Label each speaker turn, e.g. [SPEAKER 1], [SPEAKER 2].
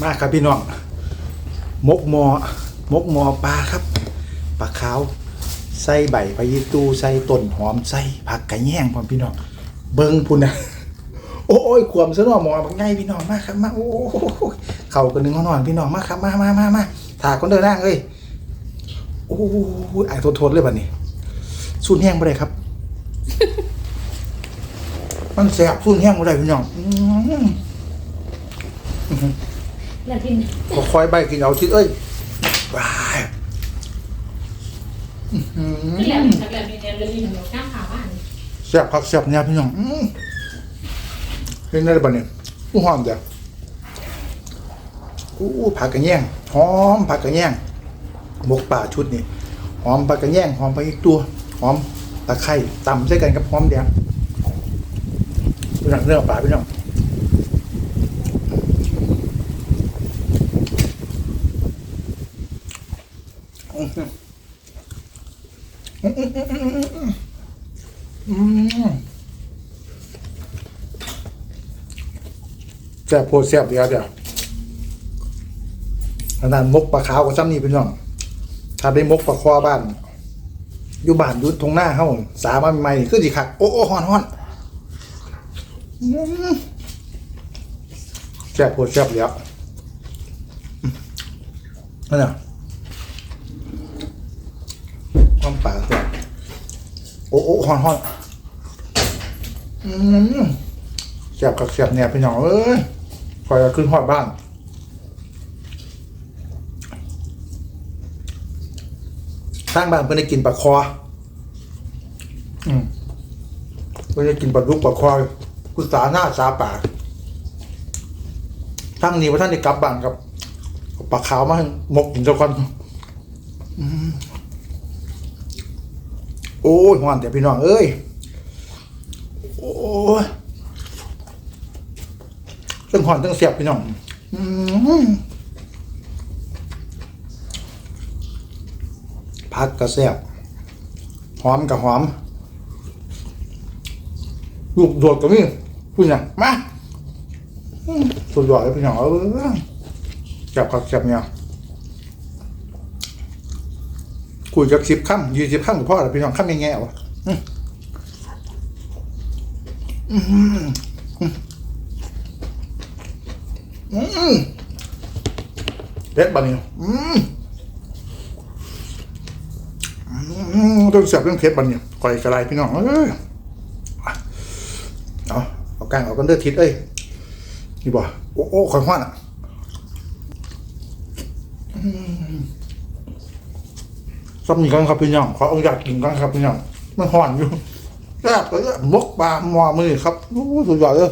[SPEAKER 1] มาครับพี่น้องมกมอมกมอปลาครับปลาขาวใส่ใบพะยีตูใส่ต้นหอมใส่ผักกระแยงพร้อมพี่น้องเบิ้งพุ่นนะโอ้ยขวมซะหน่อหมอบักไงพี่น้องมาครับมาโอ้ยเข่ากันหนึ่งนอนพี่น้องมาครับมามามามาถากคนเดินนั่งเลยโอ้ยไอ้โทษๆเลยบัดนี้สูนแห้งไปเลยครับ มันแสบสูนแห้งไปเลยพี่น้อง อื้อหือ
[SPEAKER 2] แล้วที่
[SPEAKER 1] ขอคอยใบกินเอาทิศเอ้ยว้ายอื้อหื
[SPEAKER 2] ที่แหล
[SPEAKER 1] อ
[SPEAKER 2] มจากแหลมมีเนี่ยเลยมีหนูข้างขาบ้าน
[SPEAKER 1] แซ่บผักแซ่บเนี่ยพี่น้องอื้อเห็นได้ปะเนี่ยอู้หอมจ้ะอู้ผักกระแยงหอมผักกระแยงหมกป่าชุดนี่หอมผักกระแยงหอมไปอีกตัวหอมตะไคร้ตำใส่กันกับหอมแดงพี่น้องเนื้อปลาพี่น้องอื้อหืออืม แซ่บโพดแซ่บเดียวเดียวขนาดมกปลาขาวกับซ้ำนี่พี่น้อง ถ้าได้มกปลาคอบ้าน อยู่บ้านยุดทงหน้าเขาสามาใหม่ๆคือสิคักโอ้โอ้ฮอนฮอนแซ่บโพดแซ่บเดียวนั่นน่ะ ความป่าแซ่บโอ้โอ้ฮ้อนฮอนอืมแซบกับแซบเนี่ยพี่น้องเอ้ยคอยเอาขึ้นฮอดบ้านสร้างบ้านเพื่อได้กินปลาคอ อืมเพื่อได้กินปลาดุกปลาคอกุสาหน้าสาป่าทั้งนี้ว่าท่านได้กลับบ้านครับปลาขาวมาหมกกินเจ้าก่อนอืม โอ้ยหวานแต่พี่น้องเอ้ย โอ้ยเรื่องหอนเรื่องเสียบพี่น้องอพักกระแซบหอมกับหอม ลูกโดดกับนี่พูดอย่างมาสุดยอดเลยพี่น้องเออจับผักจับเนี่ย คุยจากสิบคำยี่สิบคำกับพ่อแล้วพี่น้องคำยังไงวะอืมอืมอืมเด็ดบะเนี่ยต้องเสียบเรื่องเพชรบันเนี่ยก่อยกระไรพี่น้องเอ้ยเอาเอากลางเอากันเด้อทิศเอ้ยนี่บ่โอ้โอ้ข่อยห้อนอะ อืมซ้ำอีกครั้งครับพี่น้องขอเอาอยากกินกันครับพี่น้องมันห่อนอยู่แซ่บเลยมกปลาหมอมือครับโอ้สุดยอดเลย